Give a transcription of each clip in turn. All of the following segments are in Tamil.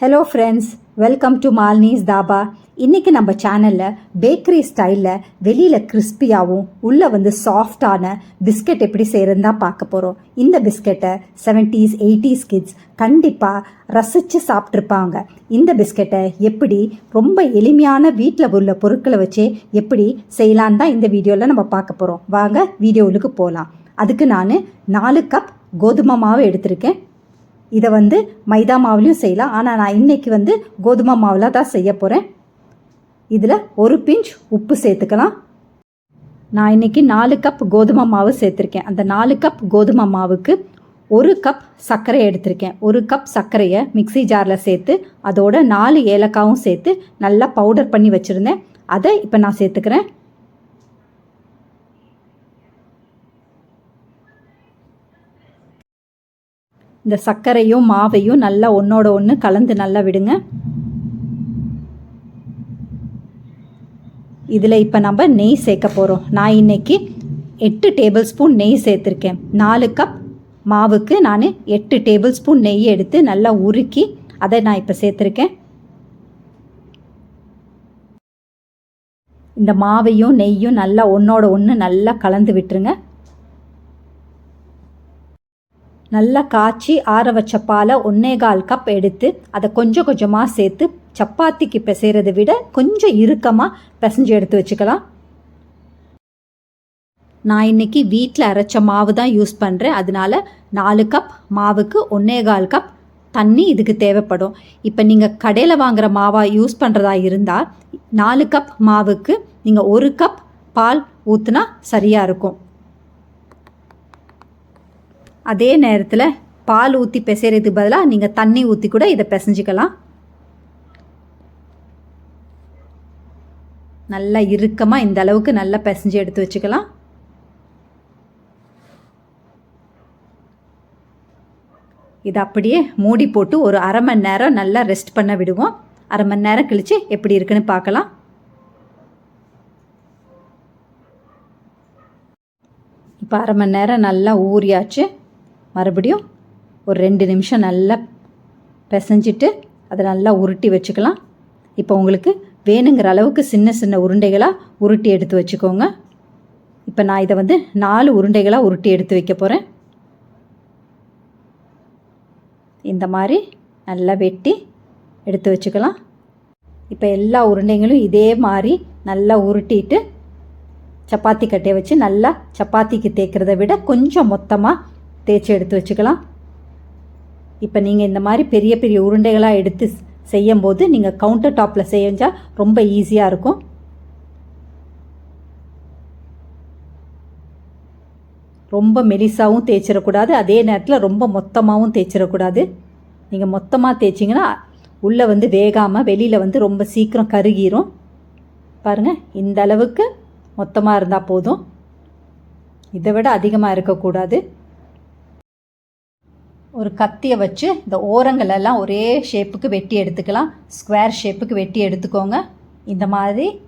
Hello friends welcome to Malni's dhaba இன்றைக்கி நம்ம சேனலில் பேக்கரி ஸ்டைலில் வெளியில் கிறிஸ்பியாகவும் உள்ளே வந்து சாஃப்டான பிஸ்கட் எப்படி செய்கிறதுன்னு தான் பார்க்க போகிறோம் இந்த பிஸ்கெட்டை செவன்ட்டீஸ் எயிட்டிஸ் கிட்ஸ் கண்டிப்பாக ரசித்து சாப்பிட்ருப்பாங்க இந்த பிஸ்கெட்டை எப்படி ரொம்ப எளிமையான வீட்டில் உள்ள பொருட்களை வச்சே எப்படி செய்யலான்னு தான் இந்த வீடியோவில் நம்ம பார்க்க போகிறோம் வாங்க வீடியோவுக்கு போகலாம் அதுக்கு நான் நாலு கப் கோதுமை மாவு எடுத்திருக்கேன். இதை வந்து மைதா மாவுலையும் செய்யலாம். ஆனால் நான் இன்னைக்கு வந்து கோதுமை மாவில் தான் செய்ய போகிறேன் இதில் ஒரு பிஞ்ச் உப்பு சேர்த்துக்கலாம். நான் இன்னைக்கு நாலு கப் கோதுமை மாவு சேர்த்துருக்கேன். அந்த நாலு கப் கோதுமை மாவுக்கு ஒரு கப் சர்க்கரை எடுத்திருக்கேன். ஒரு கப் சர்க்கரையை மிக்ஸி ஜாரில் சேர்த்து அதோட நாலு ஏலக்காவும் சேர்த்து நல்லா பவுடர் பண்ணி வச்சுருந்தேன். அதை இப்போ நான் சேர்த்துக்கிறேன். இந்த சர்க்கரையும் மாவையும் நல்லா ஒன்றோட ஒன்று கலந்து நல்லா விடுங்க. இதில் இப்போ நம்ம நெய் சேர்க்க போகிறோம் நான் இன்னைக்கு எட்டு டேபிள் ஸ்பூன் நெய் சேர்த்துருக்கேன். நாலு கப் மாவுக்கு நான் எட்டு டேபிள் ஸ்பூன் நெய் எடுத்து நல்லா உருக்கி அதை நான் இப்போ சேர்த்துருக்கேன். இந்த மாவையும் நெய்யும் நல்லா ஒன்றோட ஒன்று நல்லா கலந்து விட்டுருங்க. நல்லா காய்ச்சி ஆற வச்ச பாலை ஒன்னே கால் கப் எடுத்து அதை கொஞ்சம் கொஞ்சமாக சேர்த்து சப்பாத்திக்கு பிசைறதை விட கொஞ்சம் இறுக்கமாக பிசைஞ்சு எடுத்து வச்சுக்கலாம். நான் இன்னைக்கு வீட்டில் அரைச்ச மாவு தான் யூஸ் பண்ணுறேன் அதனால நாலு கப் மாவுக்கு ஒன்னே கால் கப் தண்ணி இதுக்கு தேவைப்படும். இப்போ நீங்கள் கடையில் வாங்குகிற மாவாக யூஸ் பண்ணுறதா இருந்தால் நாலு கப் மாவுக்கு நீங்கள் ஒரு கப் பால் ஊற்றுனா சரியாக இருக்கும். அதே நேரத்தில் பால் ஊற்றி பிசைறதுக்கு பதிலாக நீங்கள் தண்ணி ஊற்றி கூட இதை பிசைஞ்சிக்கலாம். நல்லா இறுக்கமாக இந்த அளவுக்கு நல்லா பிசைஞ்சு எடுத்து வச்சுக்கலாம். இதை அப்படியே மூடி போட்டு ஒரு அரை மணி நேரம் நல்லா ரெஸ்ட் பண்ண விடுவோம். அரை மணி நேரம் கழித்து எப்படி இருக்குன்னு பார்க்கலாம். இப்போ அரை மணி நேரம் நல்லா ஊறியாச்சு. மறுபடியும் ஒரு ரெண்டு நிமிஷம் நல்லா பிசைஞ்சிட்டு அதை நல்லா உருட்டி வச்சுக்கலாம். இப்போ உங்களுக்கு வேணுங்கிற அளவுக்கு சின்ன சின்ன உருண்டைகளாக உருட்டி எடுத்து வச்சுக்கோங்க. இப்போ நான் இதை வந்து நாலு உருண்டைகளாக உருட்டி எடுத்து வைக்க போகிறேன் இந்த மாதிரி நல்லா வெட்டி எடுத்து வச்சுக்கலாம். இப்போ எல்லா உருண்டைங்களும் இதே மாதிரி நல்லா உருட்டிட்டு சப்பாத்தி கட்டையை வச்சு நல்லா சப்பாத்திக்கு தேய்க்கிறத விட கொஞ்சம் மொத்தமாக தேய்ச்சி எடுத்து வச்சுக்கலாம். இப்போ நீங்கள் இந்த மாதிரி பெரிய பெரிய உருண்டைகளாக எடுத்து செய்யும்போது நீங்கள் கவுண்டர் டாப்பில் செஞ்சால் ரொம்ப ஈஸியாக இருக்கும். ரொம்ப மெலிசாகவும் தேய்ச்சிடக்கூடாது. அதே நேரத்தில் ரொம்ப மொத்தமாகவும் தேய்ச்சிடக்கூடாது. நீங்கள் மொத்தமாக தேய்ச்சிங்கன்னா உள்ளே வந்து வேகாமல் வெளியில் வந்து ரொம்ப சீக்கிரம் கருகிரும். பாருங்கள் இந்த அளவுக்கு மொத்தமாக இருந்தால் போதும். இதை விட அதிகமாக இருக்கக்கூடாது. ஒரு கத்தியை வச்சு இந்த ஓரங்கள் எல்லாம் ஒரே ஷேப்புக்கு வெட்டி எடுத்துக்கலாம். ஸ்கொயர் ஷேப்புக்கு வெட்டி எடுத்துக்கோங்க. இந்த மாதிரி.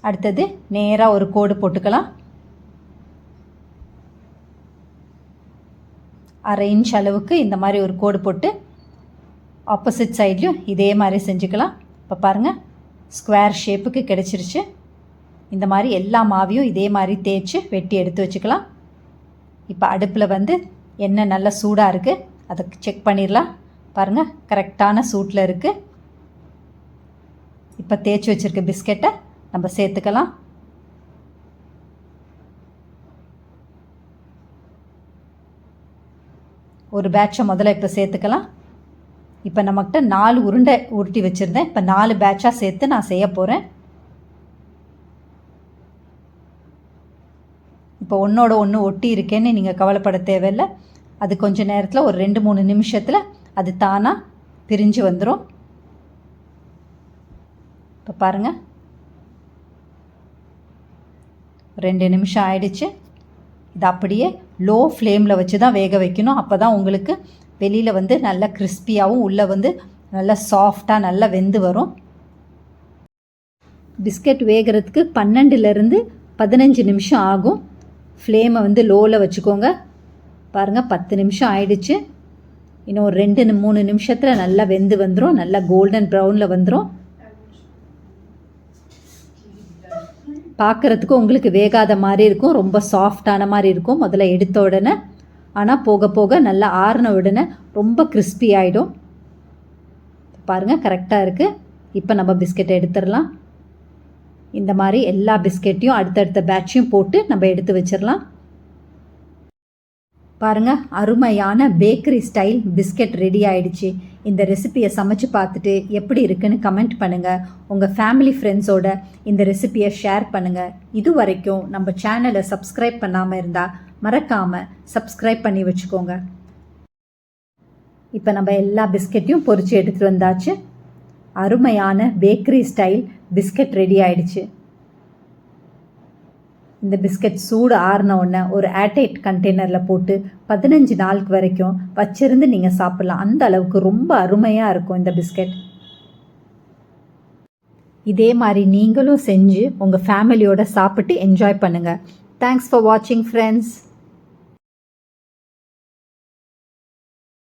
அடுத்தது நேராக ஒரு கோடு போட்டுக்கலாம். அரை இன்ச் அளவுக்கு இந்த மாதிரி ஒரு கோடு போட்டு ஆப்போசிட் சைட்லேயும் இதே மாதிரி செஞ்சுக்கலாம். இப்போ பாருங்கள் ஸ்கொயர் ஷேப்புக்கு கிடச்சிருச்சு. இந்த மாதிரி எல்லா மாவையும் இதே மாதிரி தேய்ச்சி வெட்டி எடுத்து வச்சுக்கலாம். இப்போ அடுப்பில் வந்து எண்ணெய் நல்லா சூடாக இருக்குது அதை செக் பண்ணிடலாம் பாருங்கள் கரெக்டான சூட்டில் இருக்குது இப்போ தேய்ச்சி வச்சுருக்க பிஸ்கெட்டை நம்ம சேர்த்துக்கலாம். ஒரு பேட்சை முதல்ல இப்போ சேர்த்துக்கலாம். இப்போ நம்மக்கிட்ட நாலு உருண்டை உருட்டி வச்சுருந்தேன். இப்போ நாலு பேட்சாக சேர்த்து நான் செய்ய போகிறேன் இப்போ ஒன்றோட ஒன்று ஒட்டி இருக்கேன்னு நீங்கள் கவலைப்பட தேவையில்லை. அது கொஞ்சம் நேரத்தில் ஒரு ரெண்டு மூணு நிமிஷத்தில் அது தானாக பிரிஞ்சு வந்துடும் இப்போ பாருங்கள் ரெண்டு நிமிஷம் ஆயிடுச்சு. இது அப்படியே லோ ஃப்ளேமில் வச்சு தான் வேக வைக்கணும். அப்போ தான் உங்களுக்கு வெளியில் வந்து நல்லா கிறிஸ்பியாகவும் உள்ளே வந்து நல்லா சாஃப்டாக நல்லா வெந்து வரும். பிஸ்கட் வேகிறதுக்கு பன்னெண்டுலேருந்து பதினஞ்சு நிமிஷம் ஆகும். ஃப்ளேமை வந்து லோவில் வச்சுக்கோங்க. பாருங்கள் பத்து நிமிஷம் ஆயிடுச்சு. இன்னும் ஒரு ரெண்டு மூணு நிமிஷத்தில் நல்லா வெந்து வந்துடும் நல்லா கோல்டன் ப்ரௌனில் வந்துடும் பார்க்குறதுக்கும் உங்களுக்கு வேகாத மாதிரி இருக்கும். ரொம்ப சாஃப்டான மாதிரி இருக்கும். முதல்ல எடுத்த உடனே. ஆனால் போக போக நல்லா ஆறின உடனே ரொம்ப கிறிஸ்பி ஆகிடும் பாருங்கள் கரெக்டாக இருக்குது இப்போ நம்ம பிஸ்கெட்டை எடுத்துடலாம். இந்த மாதிரி எல்லா பிஸ்கெட்டையும் அடுத்தடுத்த பேட்சையும் போட்டு நம்ம எடுத்து வச்சிடலாம். பாருங்க அருமையான பேக்கரி ஸ்டைல் பிஸ்கெட் ரெடி ஆயிடுச்சு. இந்த ரெசிபியை சமைச்சு பார்த்துட்டு எப்படி இருக்குன்னு கமெண்ட் பண்ணுங்கள் உங்கள் ஃபேமிலி ஃப்ரெண்ட்ஸோட இந்த ரெசிபியை ஷேர் பண்ணுங்கள் இது வரைக்கும் நம்ம சேனலை சப்ஸ்கிரைப் பண்ணாமல் இருந்தால் மறக்காமல் சப்ஸ்கிரைப் பண்ணி வச்சுக்கோங்க. இப்போ நம்ம எல்லா பிஸ்கெட்டையும் பொறிச்சு எடுத்துகிட்டு வந்தாச்சு. அருமையான பேக்கரி ஸ்டைல் பிஸ்கெட் ரெடி ஆயிடுச்சு. இந்த பிஸ்கட் சூடு ஆறின உடனே ஒரு ஏர்டைட் கண்டெய்னரில் போட்டு பதினஞ்சு நாளுக்கு வரைக்கும் வச்சிருந்து நீங்கள் சாப்பிட்லாம். அந்த அளவுக்கு ரொம்ப அருமையாக இருக்கும் இந்த பிஸ்கட் இதே மாதிரி நீங்களும் செஞ்சு உங்கள் ஃபேமிலியோட சாப்பிட்டு என்ஜாய் பண்ணுங்கள் தேங்க்ஸ் ஃபார் வாட்சிங் ஃப்ரெண்ட்ஸ்